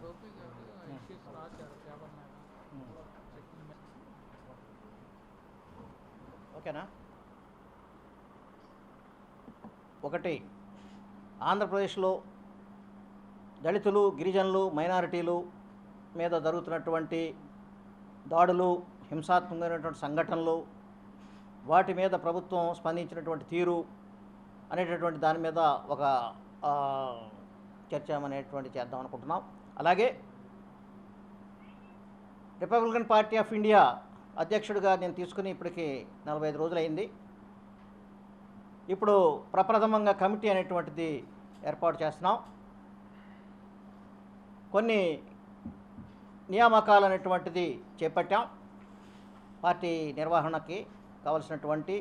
గోపి గారు ఇష్యూస్ రాశారు పేపర్ మీద ఓకేనా? ఒకటి ఆంధ్రప్రదేశ్లో దళితులు గిరిజనులు మైనారిటీలు మీద జరుగుతున్నటువంటి దాడులు హింసాత్మకమైనటువంటి సంఘటనలు వాటి మీద ప్రభుత్వం స్పందించినటువంటి తీరు అనేటటువంటి దాని మీద ఒక చర్చ అనేటువంటి చేద్దాం అనుకుంటున్నాం. అలాగే రిపబ్లికన్ పార్టీ ఆఫ్ ఇండియా అధ్యక్షుడిగా నేను తీసుకుని ఇప్పటికి నలభై ఐదు రోజులైంది. ఇప్పుడు ప్రప్రథమంగా కమిటీ అనేటువంటిది ఏర్పాటు చేస్తున్నాం. కొన్ని నియామకాలు అనేటువంటిది చేపట్టాం. పార్టీ నిర్వహణకి కావలసినటువంటి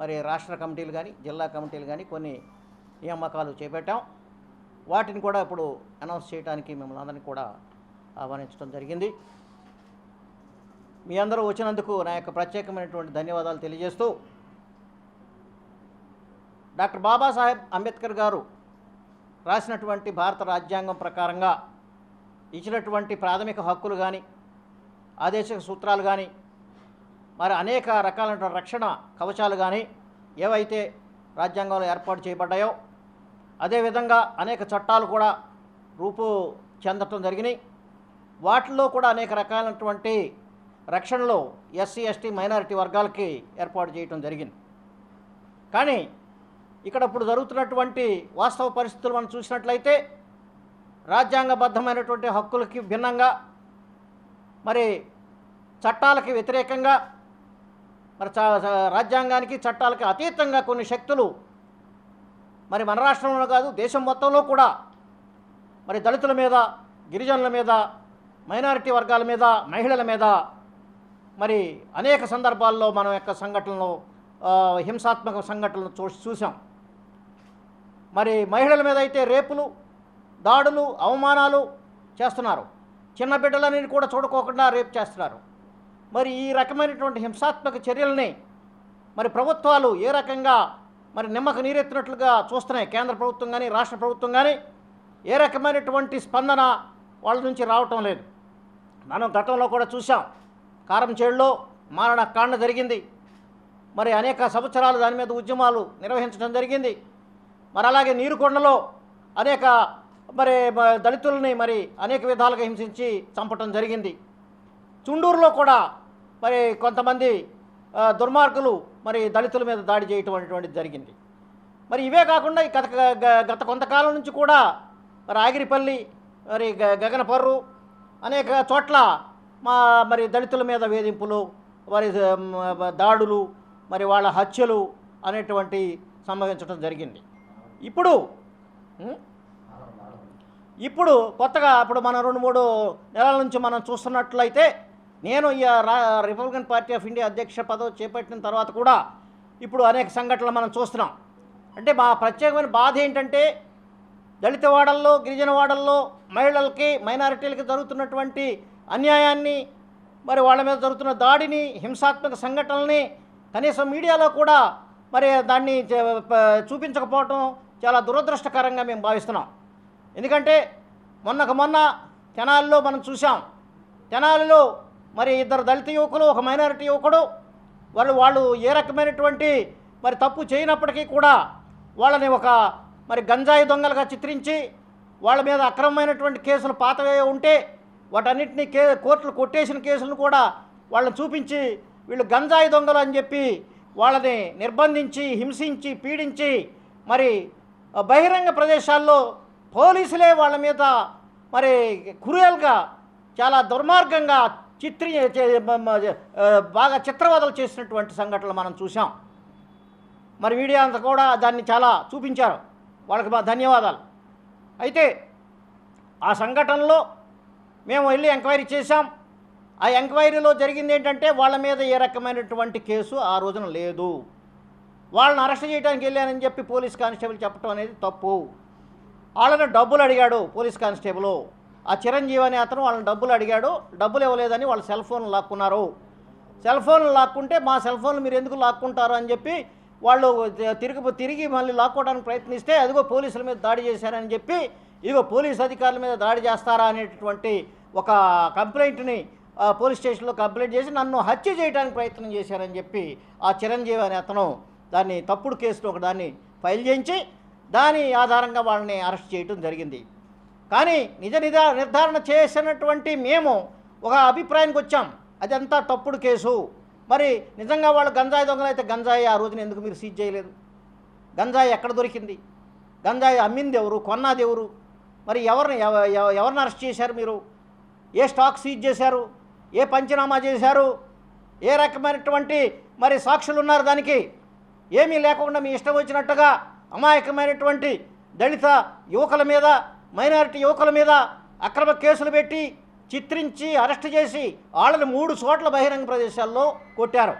మరి రాష్ట్ర కమిటీలు కానీ జిల్లా కమిటీలు కానీ కొన్ని నియామకాలు చేపట్టాం. వాటిని కూడా ఇప్పుడు అనౌన్స్ చేయడానికి మిమ్మల్ని అందరినీ కూడా ఆహ్వానించడం జరిగింది. మీ అందరూ వచ్చినందుకు నా యొక్క ప్రత్యేకమైనటువంటి ధన్యవాదాలు తెలియజేస్తూ డాక్టర్ బాబాసాహెబ్ అంబేద్కర్ గారు రాసినటువంటి భారత రాజ్యాంగం ప్రకారంగా ఇచ్చినటువంటి ప్రాథమిక హక్కులు కానీ ఆదేశిక సూత్రాలు కానీ మరి అనేక రకాలైన రక్షణ కవచాలు కానీ ఏవైతే రాజ్యాంగంలో ఏర్పాటు చేయబడ్డాయో అదేవిధంగా అనేక చట్టాలు కూడా రూపు చెందటం జరిగినాయి. వాటిల్లో కూడా అనేక రకాలైనటువంటి రక్షణలు ఎస్సీ ఎస్టీ మైనారిటీ వర్గాలకి ఏర్పాటు చేయటం జరిగింది. కానీ ఇక్కడ ఇప్పుడు జరుగుతున్నటువంటి వాస్తవ పరిస్థితులు మనం చూసినట్లయితే రాజ్యాంగబద్ధమైనటువంటి హక్కులకి భిన్నంగా మరి చట్టాలకి వ్యతిరేకంగా మరి చ- రాజ్యాంగానికి చట్టాలకి అతీతంగా కొన్ని శక్తులు మరి మన రాష్ట్రంలో కాదు దేశం మొత్తంలో కూడా మరి దళితుల మీద గిరిజనుల మీద మైనారిటీ వర్గాల మీద మహిళల మీద మరి అనేక సందర్భాల్లో మనం యొక్క సంఘటనలు హింసాత్మక సంఘటనలు చూ చూసాం మరి మహిళల మీద అయితే రేపులు దాడులు అవమానాలు చేస్తున్నారు. చిన్న బిడ్డలని కూడా చూడుకోకుండా రేపు చేస్తున్నారు. మరి ఈ రకమైనటువంటి హింసాత్మక చర్యల్ని మరి ప్రభుత్వాలు ఏ రకంగా మరి నిమ్మక నీరెత్తినట్లుగా చూస్తున్నాయి కేంద్ర ప్రభుత్వం కానీ రాష్ట్ర ప్రభుత్వం కానీ ఏ రకమైనటువంటి స్పందన వాళ్ళ నుంచి రావటం లేదు. మనం గతంలో కూడా చూసాం కారంచేడులో మారణ కాండ జరిగింది. మరి అనేక సంవత్సరాలు దాని మీద ఉద్యమాలు నిర్వహించడం జరిగింది. మరి అలాగే నీరుకొండలో అనేక మరి దళితుల్ని మరి అనేక విధాలుగా హింసించి చంపటం జరిగింది. చుండూరులో కూడా మరి కొంతమంది దుర్మార్గులు మరి దళితుల మీద దాడి చేయటం అనేటువంటిది జరిగింది. మరి ఇవే కాకుండా గత గత కొంతకాలం నుంచి కూడా మరి ఆగిరిపల్లి మరి గ- గగనపర్రు అనేక చోట్ల మా మరి దళితుల మీద వేధింపులు వారి దాడులు మరి వాళ్ళ హత్యలు అనేటువంటి సంభవించడం జరిగింది. ఇప్పుడు ఇప్పుడు కొత్తగా ఇప్పుడు మనం రెండు మూడు నెలల నుంచి మనం చూస్తున్నట్లయితే నేను ఈ రిపబ్లికన్ పార్టీ ఆఫ్ ఇండియా అధ్యక్ష పదవి చేపట్టిన తర్వాత కూడా ఇప్పుడు అనేక సంఘటనలు మనం చూస్తున్నాం. అంటే మా ప్రత్యేకమైన బాధ ఏంటంటే దళిత వాడల్లో గిరిజన వాడల్లో మహిళలకి మైనారిటీలకి జరుగుతున్నటువంటి అన్యాయాన్ని మరి వాళ్ళ మీద జరుగుతున్న దాడిని హింసాత్మక సంఘటనల్ని కనీసం మీడియాలో కూడా మరి దాన్ని చూపించకపోవటం చాలా దురదృష్టకరంగా మేము భావిస్తున్నాం. ఎందుకంటే మొన్నకు మొన్న తెనాలిలో మనం చూసాం తెనాలిలో మరి ఇద్దరు దళిత యువకులు ఒక మైనారిటీ యువకుడు వాళ్ళు వాళ్ళు ఏ రకమైనటువంటి మరి తప్పు చేయనప్పటికీ కూడా వాళ్ళని ఒక మరి గంజాయి దొంగలుగా చిత్రించి వాళ్ళ మీద అక్రమమైనటువంటి కేసులు పాతవే ఉంటే వాటన్నిటిని కే కోర్టులు కొట్టేసిన కేసులను కూడా వాళ్ళని చూపించి వీళ్ళు గంజాయి దొంగలు అని చెప్పి వాళ్ళని నిర్బంధించి హింసించి పీడించి మరి బహిరంగ ప్రదేశాల్లో పోలీసులే వాళ్ళ మీద మరి క్రూయల్గా చాలా దుర్మార్గంగా చిత్రీ బాగా చిత్రవదలు చేసినటువంటి సంఘటనలు మనం చూసాం మరి మీడియా అంతా కూడా దాన్ని చాలా చూపించారు. వాళ్ళకి మా ధన్యవాదాలు. అయితే ఆ సంఘటనలో మేము వెళ్ళి ఎంక్వైరీ చేశాం. ఆ ఎంక్వైరీలో జరిగింది ఏంటంటే వాళ్ళ మీద ఏ రకమైనటువంటి కేసు ఆ రోజున లేదు. వాళ్ళని అరెస్ట్ చేయడానికి వెళ్ళానని చెప్పి పోలీస్ కానిస్టేబుల్ చెప్పడం అనేది తప్పు. వాళ్ళని డబ్బులు అడిగాడు పోలీస్ కానిస్టేబుల్. ఆ చిరంజీవి అనే అతను వాళ్ళని డబ్బులు అడిగాడు. డబ్బులు ఇవ్వలేదని వాళ్ళ సెల్ ఫోన్లు లాక్కున్నారు. సెల్ ఫోన్లు లాక్కుంటే మా సెల్ ఫోన్లు మీరు ఎందుకు లాక్కుంటారు అని చెప్పి వాళ్ళు తిరిగి తిరిగి మళ్ళీ లాక్కోవడానికి ప్రయత్నిస్తే అదిగో పోలీసుల మీద దాడి చేశారని చెప్పి ఇదిగో పోలీస్ అధికారుల మీద దాడి చేస్తారా అనేటటువంటి ఒక కంప్లైంట్ని పోలీస్ స్టేషన్లో కంప్లైంట్ చేసి నన్ను హత్య చేయడానికి ప్రయత్నం చేశారని చెప్పి ఆ చిరంజీవి అనే అతను దాన్ని తప్పుడు కేసులో ఒక దాన్ని ఫైల్ చేయించి దాని ఆధారంగా వాళ్ళని అరెస్ట్ చేయడం జరిగింది. కానీ నిజ నిధా నిర్ధారణ చేసినటువంటి మేము ఒక అభిప్రాయానికి వచ్చాం. అదంతా తప్పుడు కేసు. మరి నిజంగా వాళ్ళు గంజాయి దొంగలు అయితే గంజాయి ఆ రోజున ఎందుకు మీరు సీజ్ చేయలేదు? గంజాయి ఎక్కడ దొరికింది? గంజాయి అమ్మింది ఎవరు? కొన్నది ఎవరు? మరి ఎవరిని ఎవ- ఎవరిని అరెస్ట్ చేశారు మీరు? ఏ స్టాక్ సీజ్ చేశారు? ఏ పంచనామా చేశారు? ఏ రకమైనటువంటి మరి సాక్షులు ఉన్నారు దానికి? ఏమీ లేకుండా మీ ఇష్టం వచ్చినట్టుగా అమాయకమైనటువంటి దళిత యువకుల మీద మైనారిటీ యువకుల మీద అక్రమ కేసులు పెట్టి చిత్రించి అరెస్ట్ చేసి వాళ్ళని మూడు చోట్ల బహిరంగ ప్రదేశాల్లో కొట్టారు.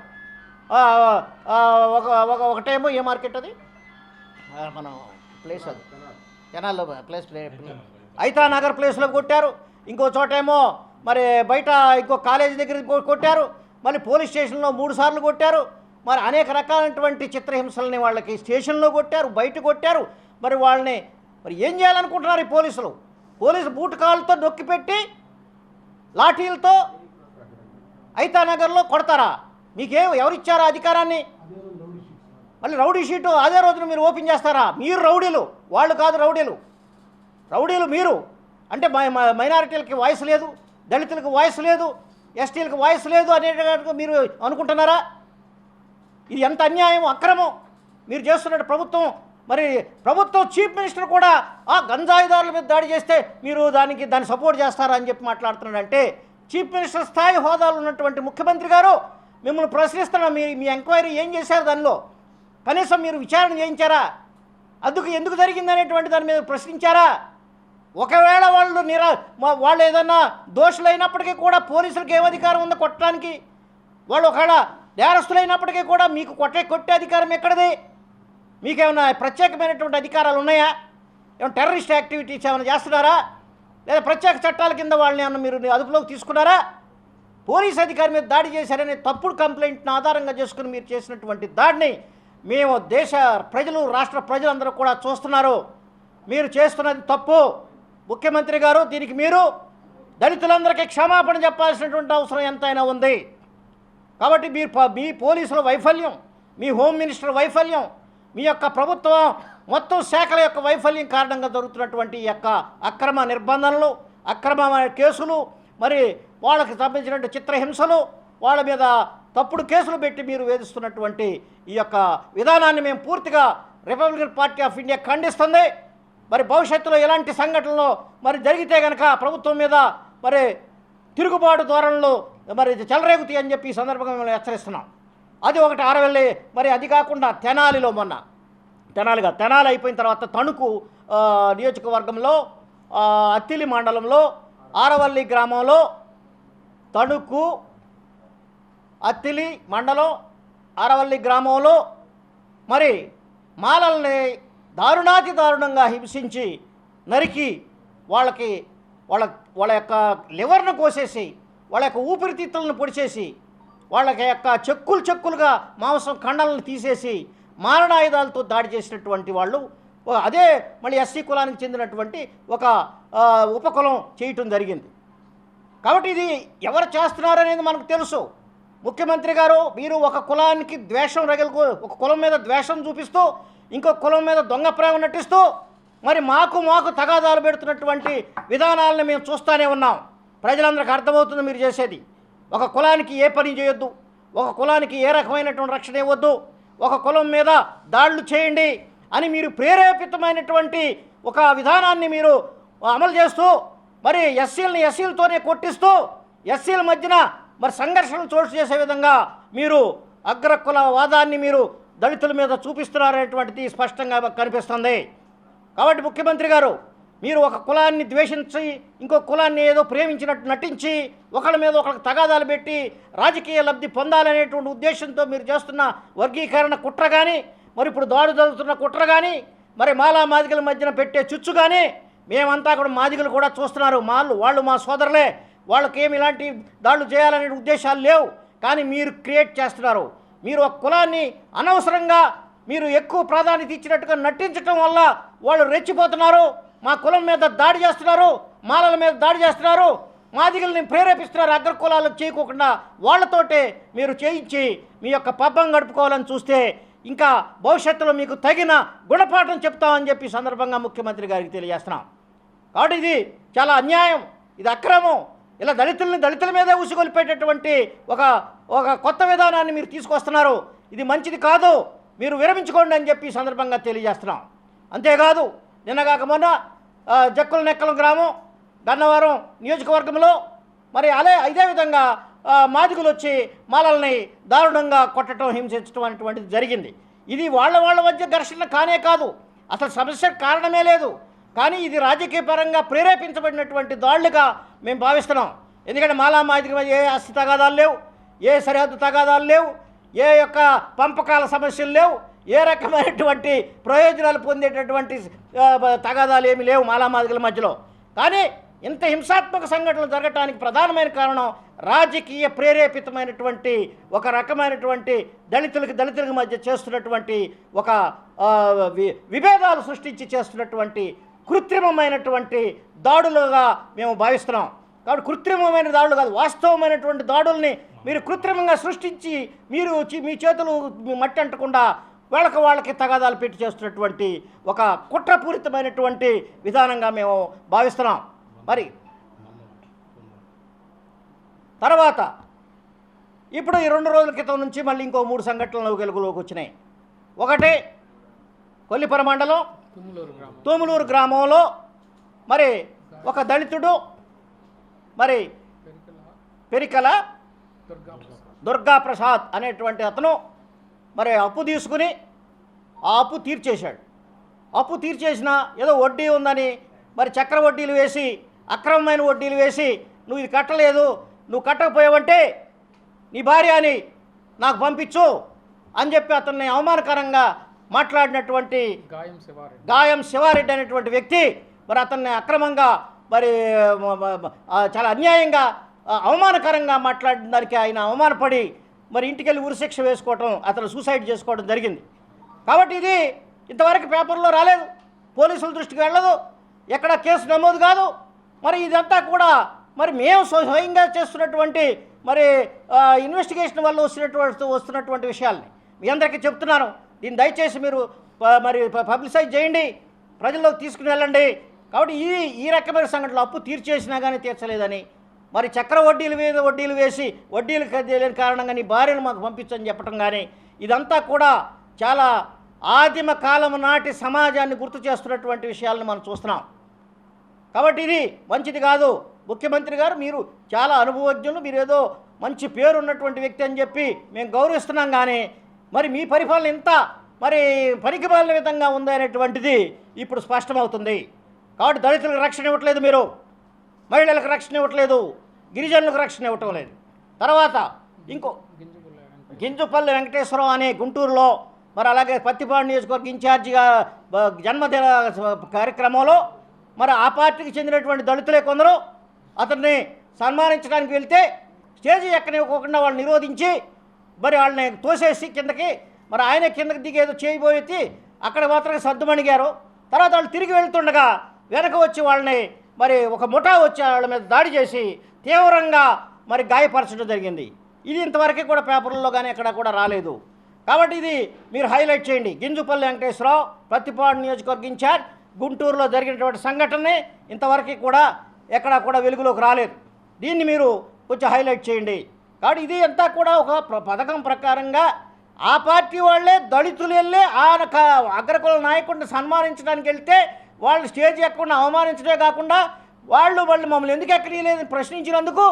ఒక ఒక ఒకటేమో ఏ మార్కెట్ అది? మనం ప్లేస్ అది. జనాల్లో ప్లేస్ ప్లే అయితా నగర్ ప్లేస్లో కొట్టారు. ఇంకో చోటేమో మరి బయట ఇంకో కాలేజీ దగ్గర కొట్టారు. మళ్ళీ పోలీస్ స్టేషన్లో మూడు సార్లు కొట్టారు. మరి అనేక రకాలైనటువంటి చిత్రహింసల్ని వాళ్ళకి స్టేషన్లో కొట్టారు బయట కొట్టారు. మరి వాళ్ళని మరి ఏం చేయాలనుకుంటున్నారు ఈ పోలీసులు? పోలీసు బూటకాలతో నొక్కిపెట్టి నొక్కి పెట్టి లాఠీలతో అయితానగర్లో కొడతారా? మీకేం ఎవరిచ్చారా అధికారాన్ని? మళ్ళీ రౌడీ షీటు అదే రోజున మీరు ఓపెన్ చేస్తారా? మీరు రౌడీలు వాళ్ళు కాదు రౌడీలు. రౌడీలు మీరు. అంటే మై మైనారిటీలకి వాయిస్ లేదు దళితులకు వాయిస్ లేదు ఎస్టీలకు వాయిస్ లేదు అనేటట్టుగా మీరు అనుకుంటున్నారా? ఇది ఎంత అన్యాయం అక్రమం. మీరు చేస్తున్నట్టు ప్రభుత్వం మరి ప్రభుత్వం చీఫ్ మినిస్టర్ కూడా ఆ గంజాయిదారుల మీద దాడి చేస్తే మీరు దానికి దాన్ని సపోర్ట్ చేస్తారా అని చెప్పి మాట్లాడుతున్నాడంటే చీఫ్ మినిస్టర్ స్థాయి హోదాలో ఉన్నటువంటి ముఖ్యమంత్రి గారు మిమ్మల్ని ప్రశ్నిస్తున్నా మీ మీ ఎంక్వైరీ ఏం చేశారు దానిలో? కనీసం మీరు విచారణ చేయించారా? అందుకు ఎందుకు జరిగింది అనేటువంటి దాని మీద ప్రశ్నించారా? ఒకవేళ వాళ్ళు నిరా మా- వాళ్ళు ఏదన్నా దోషులైనప్పటికీ కూడా పోలీసులకు ఏం అధికారం ఉందో కొట్టడానికి? వాళ్ళు ఒకవేళ నేరస్తులైనప్పటికీ కూడా మీకు కొట్టే కొట్టే అధికారం ఎక్కడది? మీకేమైనా ప్రత్యేకమైనటువంటి అధికారాలు ఉన్నాయా? ఏమైనా టెర్రరిస్ట్ యాక్టివిటీస్ ఏమైనా చేస్తున్నారా? లేదా ప్రత్యేక చట్టాల కింద వాళ్ళని ఏమైనా మీరు అదుపులోకి తీసుకున్నారా? పోలీస్ అధికారి మీద దాడి చేశారనే తప్పుడు కంప్లైంట్ని ఆధారంగా చేసుకుని మీరు చేసినటువంటి దాడిని మేము దేశ ప్రజలు రాష్ట్ర ప్రజలందరూ కూడా చూస్తున్నారు. మీరు చేస్తున్నది తప్పు. ముఖ్యమంత్రి గారు దీనికి మీరు దళితులందరికీ క్షమాపణ చెప్పాల్సినటువంటి అవసరం ఎంతైనా ఉంది. కాబట్టి మీరు మీ పోలీసుల వైఫల్యం మీ హోమ్ మినిస్టర్ వైఫల్యం మీ యొక్క ప్రభుత్వం మొత్తం శాఖల యొక్క వైఫల్యం కారణంగా జరుగుతున్నటువంటి ఈ యొక్క అక్రమ నిర్బంధనలు అక్రమమైన కేసులు మరి వాళ్ళకి సంబంధించినటువంటి చిత్రహింసలు వాళ్ళ మీద తప్పుడు కేసులు పెట్టి మీరు వేధిస్తున్నటువంటి ఈ యొక్క విధానాన్ని మేము పూర్తిగా రిపబ్లికన్ పార్టీ ఆఫ్ ఇండియా ఖండిస్తుంది. మరి భవిష్యత్తులో ఎలాంటి సంఘటనలు మరి జరిగితే కనుక ప్రభుత్వం మీద మరి తిరుగుబాటు ధోరణిలో మరి ఇది చెలరేగుతాయి అని చెప్పి ఈ సందర్భంగా మిమ్మల్ని హెచ్చరిస్తున్నాం. అది ఒకటి ఆరవెల్లి మరి అది కాకుండా తెనాలిలో మొన్న. తెనాలిగా తెనాలి అయిపోయిన తర్వాత తణుకు నియోజకవర్గంలో అత్తిలి మండలంలో ఆరవల్లి గ్రామంలో తణుకు అత్తిలి మండలం ఆరవల్లి గ్రామంలో మరి మాలల్ని దారుణాతి దారుణంగా హింసించి నరికి వాళ్ళకి వాళ్ళ వాళ్ళ యొక్క లివర్ను కోసేసి వాళ్ళ యొక్క ఊపిరితిత్తులను పొడిచేసి వాళ్ళకి యొక్క చెక్కులు చెక్కులుగా మాంసం కండలను తీసేసి మారణాయుధాలతో దాడి చేసినటువంటి వాళ్ళు అదే మళ్ళీ ఎస్సీ కులానికి చెందినటువంటి ఒక ఉపకులం చేయటం జరిగింది. కాబట్టి ఇది ఎవరు చేస్తున్నారనేది మనకు తెలుసు. ముఖ్యమంత్రి గారు మీరు ఒక కులానికి ద్వేషం రగలుకో ఒక కులం మీద ద్వేషం చూపిస్తూ ఇంకో కులం మీద దొంగ ప్రేమ నటిస్తూ మరి మాకు మాకు తగాదాలు పెడుతున్నటువంటి విధానాలను మేము చూస్తూనే ఉన్నాం. ప్రజలందరికీ అర్థమవుతుంది మీరు చేసేది. ఒక కులానికి ఏ పని చేయొద్దు ఒక కులానికి ఏ రకమైనటువంటి రక్షణ ఇవ్వద్దు ఒక కులం మీద దాడులు చేయండి అని మీరు ప్రేరేపితమైనటువంటి ఒక విధానాన్ని మీరు అమలు చేస్తూ మరి ఎస్సీలని ఎస్సీలతోనే కొట్టిస్తూ ఎస్సీల మధ్యన మరి సంఘర్షణలు చోటు చేసే విధంగా మీరు అగ్రకుల వాదాన్ని మీరు దళితుల మీద చూపిస్తున్నారనేటువంటిది స్పష్టంగా కనిపిస్తుంది. కాబట్టి ముఖ్యమంత్రి గారు మీరు ఒక కులాన్ని ద్వేషించి ఇంకో కులాన్ని ఏదో ప్రేమించినట్టు నటించి ఒకళ్ళ మీద ఒకళ్ళకి తగాదాలు పెట్టి రాజకీయ లబ్ధి పొందాలనేటువంటి ఉద్దేశంతో మీరు చేస్తున్న వర్గీకరణ కుట్ర కానీ మరి ఇప్పుడు దాడు జరుగుతున్న కుట్ర కానీ మరి మాలా మాదిగల మధ్యన పెట్టే చుచ్చు కానీ మేమంతా కూడా మాదిగలు కూడా చూస్తున్నారు. మాళ్ళు వాళ్ళు మా సోదరులే. వాళ్ళకేమి ఇలాంటి దాడులు చేయాలనే ఉద్దేశాలు లేవు. కానీ మీరు క్రియేట్ చేస్తున్నారు. మీరు ఒక కులాన్ని అనవసరంగా మీరు ఎక్కువ ప్రాధాన్యత ఇచ్చినట్టుగా నటించటం వల్ల వాళ్ళు రెచ్చిపోతున్నారు. మా కులం మీద దాడి చేస్తున్నారు మాలల మీద దాడి చేస్తున్నారు మాదిగల్ని ప్రేరేపిస్తున్నారు అగ్ర కులాలు చేయకోకుండా వాళ్ళతోటే మీరు చేయించి మీ యొక్క పబ్బం గడుపుకోవాలని చూస్తే ఇంకా భవిష్యత్తులో మీకు తగిన గుణపాఠం చెప్తామని చెప్పి సందర్భంగా ముఖ్యమంత్రి గారికి తెలియజేస్తున్నాం. కాబట్టి ఇది చాలా అన్యాయం ఇది అక్రమం. ఇలా దళితుల్ని దళితుల మీదే ఉసిగొలిపేటటువంటి ఒక ఒక కొత్త విధానాన్ని మీరు తీసుకొస్తున్నారు. ఇది మంచిది కాదు మీరు విరమించుకోండి అని చెప్పి సందర్భంగా తెలియజేస్తున్నాం. అంతేకాదు నిన్నగాక మొన్న జక్కుల నెక్కలం గ్రామం గన్నవరం నియోజకవర్గంలో మరి అదే ఇదే విధంగా మాదిగులు వచ్చి మాలల్ని దారుణంగా కొట్టడం హింసించడం అనేటువంటిది జరిగింది. ఇది వాళ్ళ వాళ్ళ మధ్య ఘర్షణ కానే కాదు. అసలు సమస్యకు కారణమే లేదు. కానీ ఇది రాజకీయ పరంగా ప్రేరేపించబడినటువంటి దాళ్ళుగా మేము భావిస్తున్నాం. ఎందుకంటే మాలా మాదిగ ఏ అస్థి తగాదాలు లేవు ఏ సరిహద్దు తగాదాలు లేవు ఏ యొక్క పంపకాల సమస్యలు లేవు. ఏ రకమైనటువంటి ప్రయోజనాలు పొందేటటువంటి తగాదాలు ఏమి లేవు మాలామాదిగల మధ్యలో. కానీ ఇంత హింసాత్మక సంఘటనలు జరగటానికి ప్రధానమైన కారణం రాజకీయ ప్రేరేపితమైనటువంటి ఒక రకమైనటువంటి దళితులకు దళితులకు మధ్య చేస్తున్నటువంటి ఒక వి- విభేదాలు సృష్టించి చేస్తున్నటువంటి కృత్రిమమైనటువంటి దాడులుగా మేము భావిస్తున్నాం. కాబట్టి కృత్రిమమైన దాడులు కాదు వాస్తవమైనటువంటి దాడుల్ని మీరు కృత్రిమంగా సృష్టించి మీరు మీ చేతులు మట్టి అంటకుండా వాళ్ళకి వాళ్ళకి తగాదాలు పెట్టి చేస్తున్నటువంటి ఒక కుట్రపూరితమైనటువంటి విధానంగా మేము భావిస్తున్నాం. మరి తర్వాత ఇప్పుడు ఈ రెండు రోజుల క్రితం నుంచి మళ్ళీ ఇంకో మూడు సంఘటనలు వెలుగులోకి వచ్చినాయి. ఒకటి కొల్లిపర మండలం తూములూరు గ్రామంలో మరి ఒక దళితుడు మరి పెరికల దుర్గా ప్రసాద్ అనేటువంటి అతను మరి అప్పు తీసుకుని ఆ అప్పు తీర్చేశాడు. అప్పు తీర్చేసిన ఏదో వడ్డీ ఉందని మరి చక్ర వడ్డీలు వేసి అక్రమమైన వడ్డీలు వేసి నువ్వు ఇది కట్టలేదు నువ్వు కట్టకపోయావంటే నీ భార్య అని నాకు పంపించు అని చెప్పి అతన్ని అవమానకరంగా మాట్లాడినటువంటి గాయం శివారెడ్డి. గాయం శివారెడ్డి అనేటువంటి వ్యక్తి మరి అతన్ని అక్రమంగా మరి చాలా అన్యాయంగా అవమానకరంగా మాట్లాడిన దానికి ఆయన అవమానపడి మరి ఇంటికెళ్ళి ఉరిశిక్ష వేసుకోవటం అతను సూసైడ్ చేసుకోవడం జరిగింది. కాబట్టి ఇది ఇంతవరకు పేపర్లో రాలేదు. పోలీసుల దృష్టికి వెళ్ళదు. ఎక్కడ కేసు నమోదు కాదు. మరి ఇదంతా కూడా మరి మేము స్వయంగా చేస్తున్నటువంటి మరి ఇన్వెస్టిగేషన్ వల్ల వస్తున్నటువంటి వస్తున్నటువంటి విషయాల్ని మీ అందరికీ చెప్తున్నాను. దీన్ని దయచేసి మీరు ప- మరి ప- పబ్లిసైజ్ చేయండి. ప్రజల్లోకి తీసుకుని వెళ్ళండి. కాబట్టి ఈ ఈ రకమైన సంఘటనలు అప్పు తీర్చేసినా కానీ తీర్చలేదని మరి చక్ర వడ్డీలు మీద వడ్డీలు వేసి వడ్డీలు లేని కారణంగా నీ భార్యను మాకు పంపించని చెప్పటం కానీ ఇదంతా కూడా చాలా ఆదిమ కాలం నాటి సమాజాన్ని గుర్తు చేస్తున్నటువంటి విషయాలను మనం చూస్తున్నాం. కాబట్టి ఇది మంచిది కాదు. ముఖ్యమంత్రి గారు మీరు చాలా అనుభవజ్ఞులు మీరు ఏదో మంచి పేరు ఉన్నటువంటి వ్యక్తి అని చెప్పి మేము గౌరవిస్తున్నాం కానీ మరి మీ పరిపాలన ఇంత మరి పనికిమాలిన విధంగా ఉందనేటువంటిది ఇప్పుడు స్పష్టమవుతుంది. కాబట్టి దళితులకు రక్షణ ఇవ్వట్లేదు మీరు మహిళలకు రక్షణ ఇవ్వట్లేదు. గిరిజనులకు రక్షణ ఇవ్వటం లేదు. తర్వాత ఇంకో గింజుపల్లి వెంకటేశ్వరం అనే గుంటూరులో మరి అలాగే పత్తిపాడు నియోజకవర్గ ఇన్ఛార్జిగా జన్మదిన కార్యక్రమంలో మరి ఆ పార్టీకి చెందినటువంటి దళితులే కొందరు అతన్ని సన్మానించడానికి వెళ్తే స్టేజ్ ఎక్కనివ్వకుండా వాళ్ళు నిరోధించి మరి వాళ్ళని తోసేసి కిందకి మరి ఆయన కిందకి దిగి ఏదో చేయబోయేసి అక్కడ మాత్రం సర్దుమణిగారు. తర్వాత వాళ్ళు తిరిగి వెళ్తుండగా వెనక వచ్చి వాళ్ళని మరి ఒక ముఠా వచ్చి వాళ్ళ మీద దాడి చేసి తీవ్రంగా మరి గాయపరచడం జరిగింది. ఇది ఇంతవరకు కూడా పేపర్లలో కానీ ఎక్కడ కూడా రాలేదు. కాబట్టి ఇది మీరు హైలైట్ చేయండి. గింజుపల్లి వెంకటేశ్వరరావు ప్రతిపాడు నియోజకవర్గ ఇన్ఛార్జ్ గుంటూరులో జరిగినటువంటి సంఘటనని ఇంతవరకు కూడా ఎక్కడా కూడా వెలుగులోకి రాలేదు. దీన్ని మీరు కొంచెం హైలైట్ చేయండి. కాబట్టి ఇది అంతా కూడా ఒక పథకం ప్రకారంగా ఆ పార్టీ వాళ్ళే దళితులు వెళ్ళే ఆ అగ్రకుల నాయకుడిని సన్మానించడానికి వెళ్తే వాళ్ళు స్టేజ్ ఎక్కకుండా అవమానించడే కాకుండా వాళ్ళు వాళ్ళు మమ్మల్ని ఎందుకు ఎక్కడియలేదని ప్రశ్నించినందుకు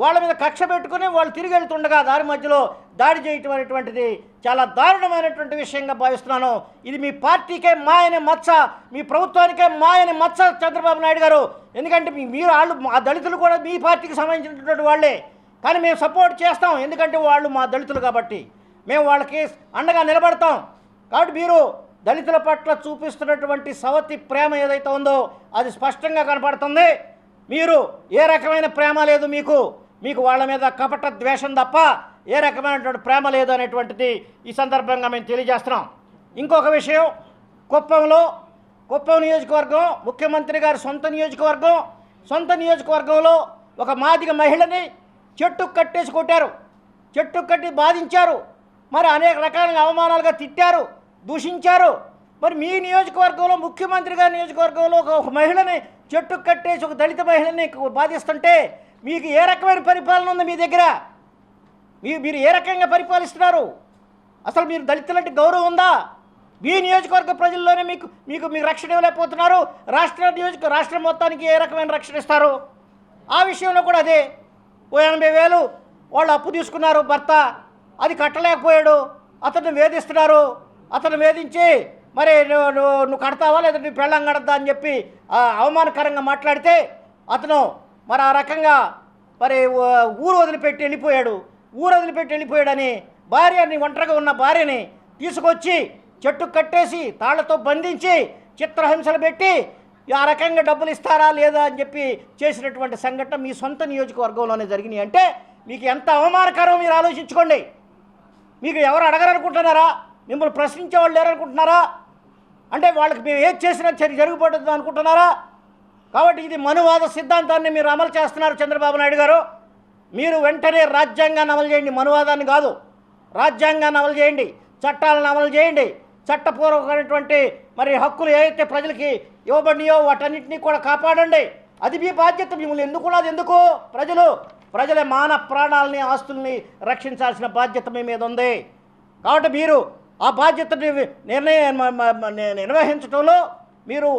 వాళ్ళ మీద కక్ష పెట్టుకుని వాళ్ళు తిరిగి వెళ్తుండగా దారి మధ్యలో దాడి చేయటం అనేటువంటిది చాలా దారుణమైనటువంటి విషయంగా భావిస్తున్నాను. ఇది మీ పార్టీకే మాయని మచ్చ మీ ప్రభుత్వానికే మాయని మచ్చ చంద్రబాబు నాయుడు గారు. ఎందుకంటే మీరు వాళ్ళు మా దళితులు కూడా మీ పార్టీకి సంబంధించినటువంటి వాళ్ళే. కానీ మేము సపోర్ట్ చేస్తాం. ఎందుకంటే వాళ్ళు మా దళితులు కాబట్టి. మేము వాళ్ళకి అండగా నిలబడతాం. కాబట్టి మీరు దళితుల పట్ల చూపిస్తున్నటువంటి సవతి ప్రేమ ఏదైతే ఉందో అది స్పష్టంగా కనపడుతుంది. మీరు ఏ రకమైన ప్రేమ లేదు మీకు. మీకు వాళ్ళ మీద కపట ద్వేషం తప్ప ఏ రకమైనటువంటి ప్రేమ లేదు అనేటువంటిది ఈ సందర్భంగా మేము తెలియజేస్తున్నాం. ఇంకొక విషయం కుప్పంలో కుప్పం నియోజకవర్గం ముఖ్యమంత్రి గారి సొంత నియోజకవర్గం సొంత నియోజకవర్గంలో ఒక మాదిగ మహిళని చెట్టు కట్టేసి కొట్టారు. చెట్టు కట్టి బాధించారు. మరి అనేక రకాలుగా అవమానాలుగా తిట్టారు. దూషించారు. మరి మీ నియోజకవర్గంలో ముఖ్యమంత్రి గారి నియోజకవర్గంలో ఒక ఒక మహిళని చెట్టు కట్టేసి ఒక దళిత మహిళని బాధిస్తుంటే మీకు ఏ రకమైన పరిపాలన ఉంది మీ దగ్గర? మీ మీరు ఏ రకంగా పరిపాలిస్తున్నారు? అసలు మీరు దళితులంటే గౌరవం ఉందా? మీ నియోజకవర్గ ప్రజల్లోనే మీకు మీకు మీకు రక్షణ ఇవ్వలేకపోతున్నారు. రాష్ట్ర నియోజక రాష్ట్రం మొత్తానికి ఏ రకమైన రక్షణ ఇస్తారు? ఆ విషయంలో కూడా అదే. ఓ ఎనభై వేలు వాళ్ళు అప్పు తీసుకున్నారు భర్త అది కట్టలేకపోయాడు అతన్ని వేధిస్తున్నారు. అతను వేధించి మరి నువ్వు నువ్వు నువ్వు కడతావా లేదా? నీ పెళ్ళం కడతా అని చెప్పి అవమానకరంగా మాట్లాడితే అతను మరి ఆ రకంగా మరి ఊరు వదిలిపెట్టి వెళ్ళిపోయాడు. ఊరు వదిలిపెట్టి వెళ్ళిపోయాడని భార్యని ఒంటరిగా ఉన్న భార్యని తీసుకొచ్చి చెట్టు కట్టేసి తాళ్ళతో బంధించి చిత్రహింసలు పెట్టి ఆ రకంగా డబ్బులు ఇస్తారా లేదా? అని చెప్పి చేసినటువంటి సంఘటన మీ సొంత నియోజకవర్గంలోనే జరిగినాయి. అంటే మీకు ఎంత అవమానకరం మీరు ఆలోచించుకోండి. మీకు ఎవరు అడగరనుకుంటున్నారా? మిమ్మల్ని ప్రశ్నించే వాళ్ళు లేరనుకుంటున్నారా? అంటే వాళ్ళకి మేము ఏది చేసినా చర్య జరిగిపోతుంది అనుకుంటున్నారా? కాబట్టి ఇది మనువాద సిద్ధాంతాన్ని మీరు అమలు చేస్తున్నారు చంద్రబాబు నాయుడు గారు. మీరు వెంటనే రాజ్యాంగాన్ని అమలు చేయండి మనువాదాన్ని కాదు. రాజ్యాంగాన్ని అమలు చేయండి చట్టాలను అమలు చేయండి. చట్టపూర్వకమైనటువంటి మరి హక్కులు ఏవైతే ప్రజలకి ఇవ్వబడినాయో వాటన్నిటినీ కూడా కాపాడండి. అది మీ బాధ్యత మిమ్మల్ని ఎందుకున్నది ఎందుకు? ప్రజలు ప్రజల మాన ప్రాణాలని ఆస్తుల్ని రక్షించాల్సిన బాధ్యత మీ మీద ఉంది. కాబట్టి మీరు ఆ బాధ్యతని నిర్ణయం నిర్వహించడంలో మీరు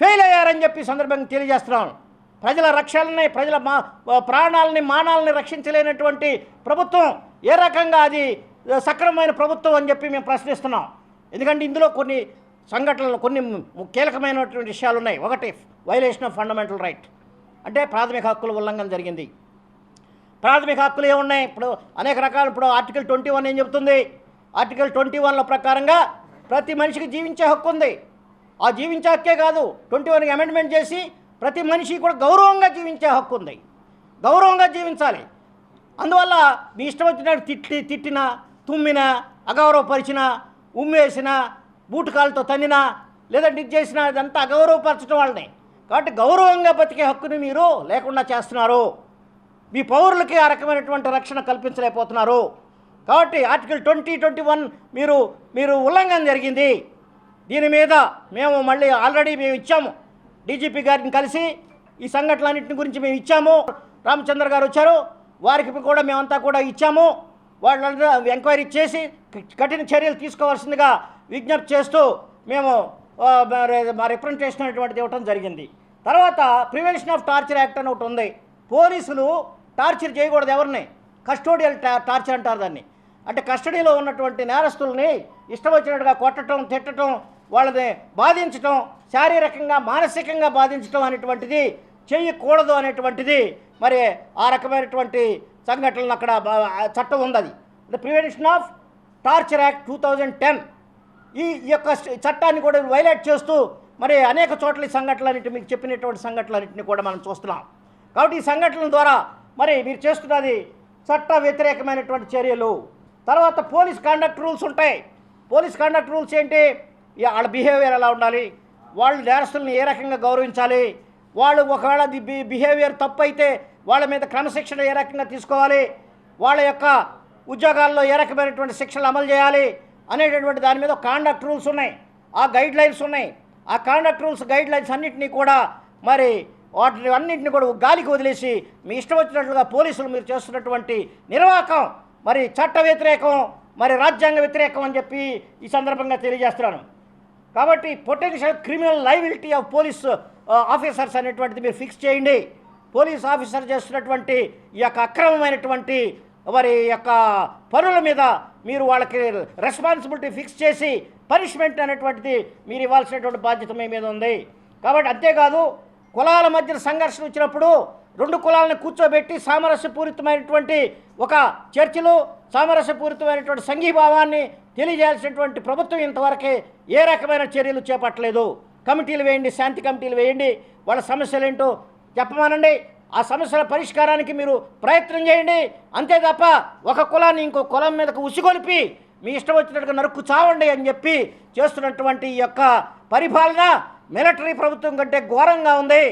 ఫెయిల్ అయ్యారని చెప్పి సందర్భంగా తెలియజేస్తున్నాను. ప్రజల రక్షణని ప్రజల మా ప్రాణాలని మానాలని రక్షించలేనటువంటి ప్రభుత్వం ఏ రకంగా అది సక్రమమైన ప్రభుత్వం అని చెప్పి మేము ప్రశ్నిస్తున్నాం. ఎందుకంటే ఇందులో కొన్ని సంఘటనలు కొన్ని కీలకమైనటువంటి విషయాలు ఉన్నాయి. ఒకటి వైలేషన్ ఆఫ్ ఫండమెంటల్ రైట్ అంటే ప్రాథమిక హక్కుల ఉల్లంఘన జరిగింది. ప్రాథమిక హక్కులు ఏమున్నాయి? ఇప్పుడు అనేక రకాలు. ఇప్పుడు ఆర్టికల్ ట్వంటీ వన్ ఏం చెబుతుంది? ఆర్టికల్ ట్వంటీ వన్ల ప్రకారంగా ప్రతి మనిషికి జీవించే హక్కు ఉంది. ఆ జీవించే హక్కే కాదు ట్వంటీ వన్కి అమెండ్మెంట్ చేసి ప్రతి మనిషి కూడా గౌరవంగా జీవించే హక్కు ఉంది. గౌరవంగా జీవించాలి. అందువల్ల మీ ఇష్టం వచ్చినట్టు తిట్టి తిట్టినా తుమ్మినా అగౌరవపరిచినా ఉమ్మేసినా బూటకాలతో తన్నినా లేదా ఇది చేసినా ఇదంతా అగౌరవపరచడం వాళ్ళని. కాబట్టి గౌరవంగా బతికే హక్కుని మీరు లేకుండా చేస్తున్నారు. మీ పౌరులకి ఆ రకమైనటువంటి రక్షణ కల్పించలేకపోతున్నారు. కాబట్టి ఆర్టికల్ ట్వంటీ ట్వంటీ వన్ మీరు మీరు ఉల్లంఘన జరిగింది. దీని మీద మేము మళ్ళీ ఆల్రెడీ మేము ఇచ్చాము. డీజీపీ గారిని కలిసి ఈ సంఘటనలన్నింటిని గురించి మేము ఇచ్చాము. రామచంద్ర గారు వచ్చారు. వారికి కూడా మేమంతా కూడా ఇచ్చాము. వాళ్ళందరూ ఎంక్వైరీ చేసి కఠిన చర్యలు తీసుకోవాల్సిందిగా విజ్ఞప్తి చేస్తూ మేము మా రిప్రజెంటేషన్ అనేటువంటిది ఇవ్వడం జరిగింది. తర్వాత ప్రివెన్షన్ ఆఫ్ టార్చర్ యాక్ట్ అని ఒకటి ఉంది. పోలీసులు టార్చర్ చేయకూడదు ఎవరిని. కస్టోడియల్ టార్చర్ అంటారు దాన్ని. అంటే కస్టడీలో ఉన్నటువంటి నేరస్తుల్ని ఇష్టం వచ్చినట్టుగా కొట్టడం తిట్టడం వాళ్ళని బాధించటం శారీరకంగా మానసికంగా బాధించటం అనేటువంటిది చేయకూడదు అనేటువంటిది మరి ఆ రకమైనటువంటి సంఘటనలు అక్కడ చట్టం ఉంది అది the prevention of torture act two thousand ten ఈ ఈ యొక్క చట్టాన్ని కూడా వైలేట్ చేస్తూ మరి అనేక చోట్ల ఈ సంఘటనలన్నింటి మీకు చెప్పినటువంటి సంఘటనలన్నింటినీ కూడా మనం చూస్తున్నాం. కాబట్టి ఈ సంఘటనల ద్వారా మరి మీరు చేస్తున్నది చట్ట వ్యతిరేకమైనటువంటి చర్యలు తర్వాత పోలీస్ కాండక్ట్ రూల్స్ ఉంటాయి. పోలీస్ కాండక్ట్ రూల్స్ ఏంటి? వాళ్ళ బిహేవియర్ ఎలా ఉండాలి? వాళ్ళు నేరస్తులను ఏ రకంగా గౌరవించాలి? వాళ్ళు ఒకవేళ ది బి బిహేవియర్ తప్పు అయితే వాళ్ళ మీద క్రమశిక్షణ ఏ రకంగా తీసుకోవాలి? వాళ్ళ యొక్క ఉద్యోగాల్లో ఏ రకమైనటువంటి శిక్షలు అమలు చేయాలి? అనేటటువంటి దాని మీద కాండక్ట్ రూల్స్ ఉన్నాయి. ఆ గైడ్ లైన్స్ ఉన్నాయి. ఆ కాండక్ట్ రూల్స్ గైడ్ లైన్స్ అన్నింటినీ కూడా మరి వాటిని అన్నింటిని కూడా గాలికి వదిలేసి మీ ఇష్టం వచ్చినట్లుగా పోలీసులు మీరు చేస్తున్నటువంటి నిర్వాహకం మరి చట్ట వ్యతిరేకం మరి రాజ్యాంగ వ్యతిరేకం అని చెప్పి ఈ సందర్భంగా తెలియజేస్తున్నాను. కాబట్టి potential criminal liability of police officers అనేటువంటిది మీరు ఫిక్స్ చేయండి. పోలీస్ ఆఫీసర్ చేస్తున్నటువంటి ఈ యొక్క అక్రమమైనటువంటి వారి యొక్క పనుల మీద మీరు వాళ్ళకి రెస్పాన్సిబిలిటీ ఫిక్స్ చేసి పనిష్మెంట్ అనేటువంటిది మీరు ఇవ్వాల్సినటువంటి బాధ్యత మీ మీద ఉంది. కాబట్టి అంతేకాదు కులాల మధ్య సంఘర్షణ వచ్చినప్పుడు రెండు కులాలను కూర్చోబెట్టి సామరస్యపూరితమైనటువంటి ఒక చర్చలు సామరస్యపూరితమైనటువంటి సంఘీభావాన్ని తెలియజేయాల్సినటువంటి ప్రభుత్వం ఇంతవరకే ఏ రకమైన చర్యలు చేపట్టలేదు. కమిటీలు వేయండి శాంతి కమిటీలు వేయండి. వాళ్ళ సమస్యలు ఏంటో చెప్పమానండి. ఆ సమస్యల పరిష్కారానికి మీరు ప్రయత్నం చేయండి. అంతే తప్ప ఒక కులాన్ని ఇంకో కులం మీదకు ఉసిగొలిపి మీ ఇష్టం వచ్చినట్టుగా నరుక్కు చావండి అని చెప్పి చేస్తున్నటువంటి ఈ యొక్క పరిపాలన మిలిటరీ ప్రభుత్వం కంటే ఘోరంగా ఉంది.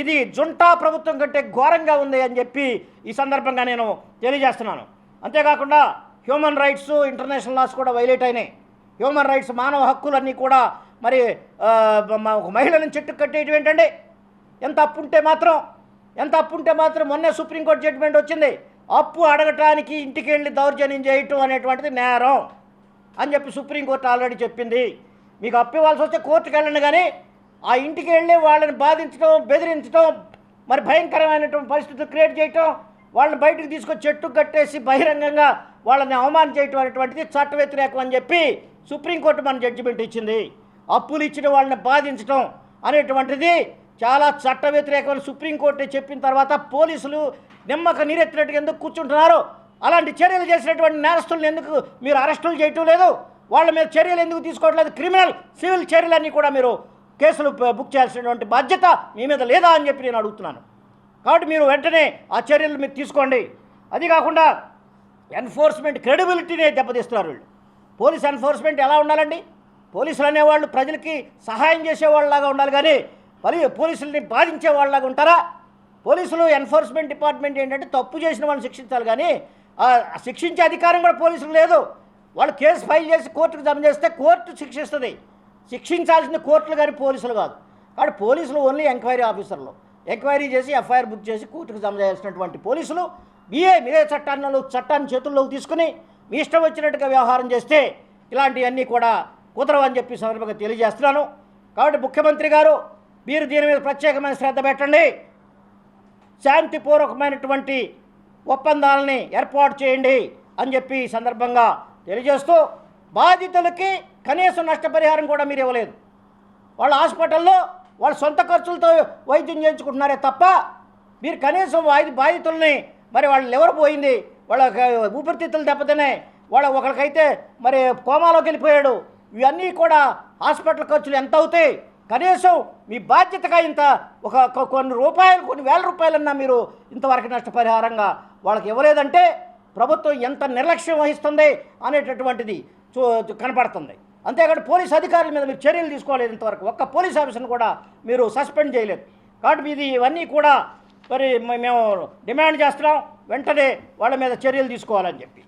ఇది జుంటా ప్రభుత్వం కంటే ఘోరంగా ఉంది అని చెప్పి ఈ సందర్భంగా నేను తెలియజేస్తున్నాను. అంతేకాకుండా హ్యూమన్ రైట్స్ ఇంటర్నేషనల్ లాస్ కూడా వైలేట్ అయినాయి. హ్యూమన్ రైట్స్ మానవ హక్కులన్నీ కూడా మరి ఒక మహిళలను చెట్టు కట్టేయటం ఏంటండి? ఎంత అప్పు ఉంటే మాత్రం ఎంత అప్పు ఉంటే మాత్రం మొన్నే సుప్రీంకోర్టు జడ్జిమెంట్ వచ్చింది. అప్పు అడగటానికి ఇంటికి వెళ్ళి దౌర్జన్యం చేయటం అనేటువంటిది నేరం అని చెప్పి సుప్రీంకోర్టు ఆల్రెడీ చెప్పింది. మీకు అప్పు ఇవ్వాల్సి వస్తే కోర్టుకు వెళ్ళండి కానీ ఆ ఇంటికి వెళ్ళి వాళ్ళని బాధించడం బెదిరించడం మరి భయంకరమైనటువంటి పరిస్థితులు క్రియేట్ చేయటం వాళ్ళని బయటకు తీసుకొచ్చి చెట్టు కట్టేసి బహిరంగంగా వాళ్ళని అవమానం చేయటం అనేటువంటిది చట్ట వ్యతిరేకం అని చెప్పి సుప్రీంకోర్టు మన జడ్జిమెంట్ ఇచ్చింది. అప్పులు ఇచ్చిన వాళ్ళని బాధించడం అనేటువంటిది చాలా చట్ట వ్యతిరేకమని సుప్రీంకోర్టు చెప్పిన తర్వాత పోలీసులు నిమ్మక నీరెత్తినట్టుగా ఎందుకు కూర్చుంటున్నారు? అలాంటి చర్యలు చేసినటువంటి నేరస్తులను ఎందుకు మీరు అరెస్టులు చేయటం లేదు? వాళ్ళ మీద చర్యలు ఎందుకు తీసుకోవట్లేదు? క్రిమినల్ సివిల్ చర్యలన్నీ కూడా మీరు కేసులు బుక్ చేయాల్సినటువంటి బాధ్యత మీ మీద లేదా అని చెప్పి నేను అడుగుతున్నాను. కాబట్టి మీరు వెంటనే ఆ చర్యలు మీరు తీసుకోండి. అది కాకుండా ఎన్ఫోర్స్మెంట్ క్రెడిబిలిటీనే దెబ్బతీస్తున్నారు వీళ్ళు. పోలీస్ ఎన్ఫోర్స్మెంట్ ఎలా ఉండాలండి? పోలీసులు అనేవాళ్ళు ప్రజలకి సహాయం చేసేవాళ్ళలాగా ఉండాలి కానీ పలి పోలీసుల్ని బాధించే వాళ్ళలాగా ఉంటారా? పోలీసులు ఎన్ఫోర్స్మెంట్ డిపార్ట్మెంట్ ఏంటంటే తప్పు చేసిన వాళ్ళని శిక్షించాలి కానీ శిక్షించే అధికారం కూడా పోలీసులు లేదు. వాళ్ళు కేసు ఫైల్ చేసి కోర్టుకు జమ చేస్తే కోర్టు శిక్షిస్తుంది. శిక్షించాల్సిన కోర్టులు కానీ పోలీసులు కాదు. కాబట్టి పోలీసులు ఓన్లీ ఎంక్వైరీ ఆఫీసర్లు. ఎంక్వైరీ చేసి ఎఫ్ఐఆర్ బుక్ చేసి కోర్టుకు జమ చేయాల్సినటువంటి పోలీసులు మీరే మీరే చట్టాన్ని చట్టాన్ని చేతుల్లోకి తీసుకుని మీ ఇష్టం వచ్చినట్టుగా వ్యవహారం చేస్తే ఇలాంటివన్నీ కూడా కుదరవని చెప్పి సందర్భంగా తెలియజేస్తున్నాను. కాబట్టి ముఖ్యమంత్రి గారు మీరు దీని మీద ప్రత్యేకమైన శ్రద్ధ పెట్టండి. శాంతిపూర్వకమైనటువంటి ఒప్పందాలని ఏర్పాటు చేయండి అని చెప్పి ఈ సందర్భంగా తెలియజేస్తూ బాధితులకి కనీసం నష్టపరిహారం కూడా మీరు ఇవ్వలేదు. వాళ్ళ హాస్పిటల్లో వాళ్ళ సొంత ఖర్చులతో వైద్యం చేయించుకుంటున్నారే తప్ప మీరు కనీసం వాయి బాధితుల్ని మరి వాళ్ళ లివర్ పోయింది వాళ్ళ ఊపిరితిత్తులు దెబ్బతిన్నాయి వాళ్ళ ఒకరికైతే మరి కోమాలోకి వెళ్ళిపోయాడు ఇవన్నీ కూడా హాస్పిటల్ ఖర్చులు ఎంత అవుతాయి? కనీసం మీ బాధ్యతగా ఇంత ఒక కొన్ని రూపాయలు కొన్ని వేల రూపాయలన్నా మీరు ఇంతవరకు నష్టపరిహారంగా వాళ్ళకి ఇవ్వలేదంటే ప్రభుత్వం ఎంత నిర్లక్ష్యం వహిస్తుంది అనేటటువంటిది కనపడుతుంది. అంతేకాదు పోలీస్ అధికారుల మీద మీరు చర్యలు తీసుకోలేదు ఇంతవరకు. ఒక్క పోలీస్ ఆఫీసర్ని కూడా మీరు సస్పెండ్ చేయలేదు. కాబట్టి ఇది ఇవన్నీ కూడా మరి మేము డిమాండ్ చేస్తున్నాం. వెంటనే వాళ్ళ మీద చర్యలు తీసుకోవాలని చెప్పి.